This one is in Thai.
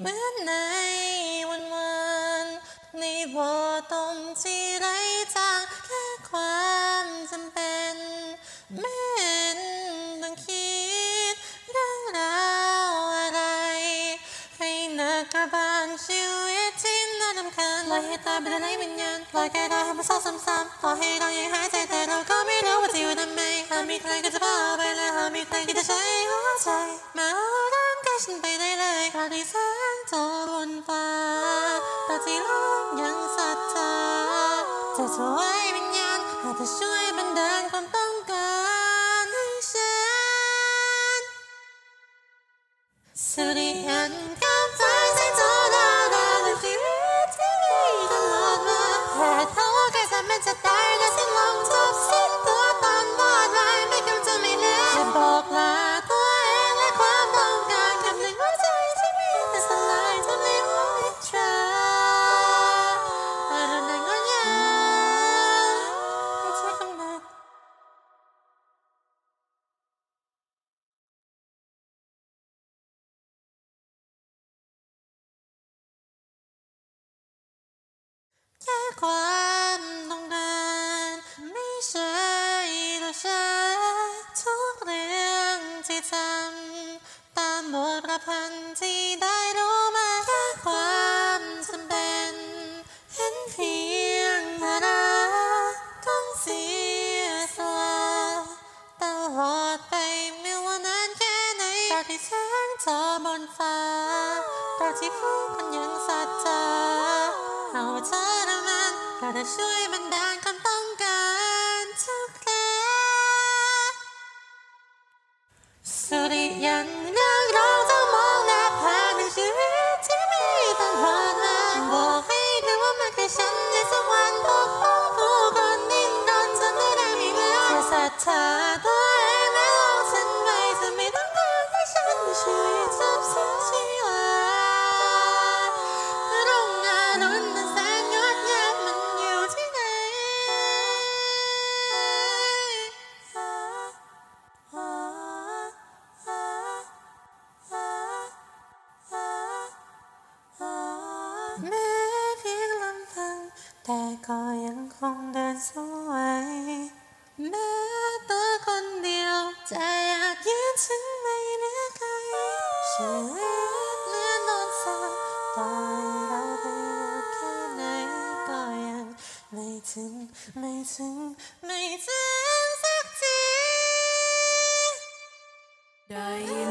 เหมือนในวันวานในบ่อตมที่ไร้จางแค่ความจำเป็นไม่นต้องคิดเรื่องราวอะไร ให้นักกระบาลชีวิตที่น่ารำคาญลอยให้ตาไปในวิญญาณปล่อยแกได้ให้มันเศร้าซ้ำๆต่อให้เรายังหายใจแต่เราก็ไม่รู้ว่าจะอยู่ทำไมหากมีใครก็จะพาไปและหากมีใครที่จะใช้หัวใจมาเอาร่างกายฉันไปได้ สงโจบนฟ้าตาที่โลกยังศรัทธาจะช่วยวิญญาณอาจจะช่วยบันดาลความต้องการให้ฉันสุริยันกับฟ้าใสโจดาดาและชีวิตที่มีตลอดมาแค่เท่าแค่จะเป็นจะตายและสิ้นลงจบสิ้นตัวตอนวอดไว้ไม่คำจะไม่เหลือจะบอกลา แค่ความต้องการไม่ใช่ตัวฉันทุกเรื่องที่ทำตามบทประพันธ์ที่ได้รู้มาแค่ความจำเป็นเห็นเพียงเธอรักต้องเสียสละตลอดไปไม่ว่านานแค่ไหนตราที่แสงจอบนฟ้าตราที่ผู้คนยังศรั ก็จะช่วยบันดาลความต้องการทุกคราสุริยันเรื่องเราจะมองหน้าผ่านในชีวิตที่มีต้อดมาบอกให้เธอว่ามันคือฉัน แม้เพียงลำพัง แต่ก็ยังคงเดินสวยแม้ตัวคนเดียวจะอยากยืนถึงไม่เหลือใครชีวิตเหมือนนอนสาวต่อให้เราไปอยู่แค่ไหนก็ยังไม่ถึงไม่ถึงไม่ถึงสักทีได้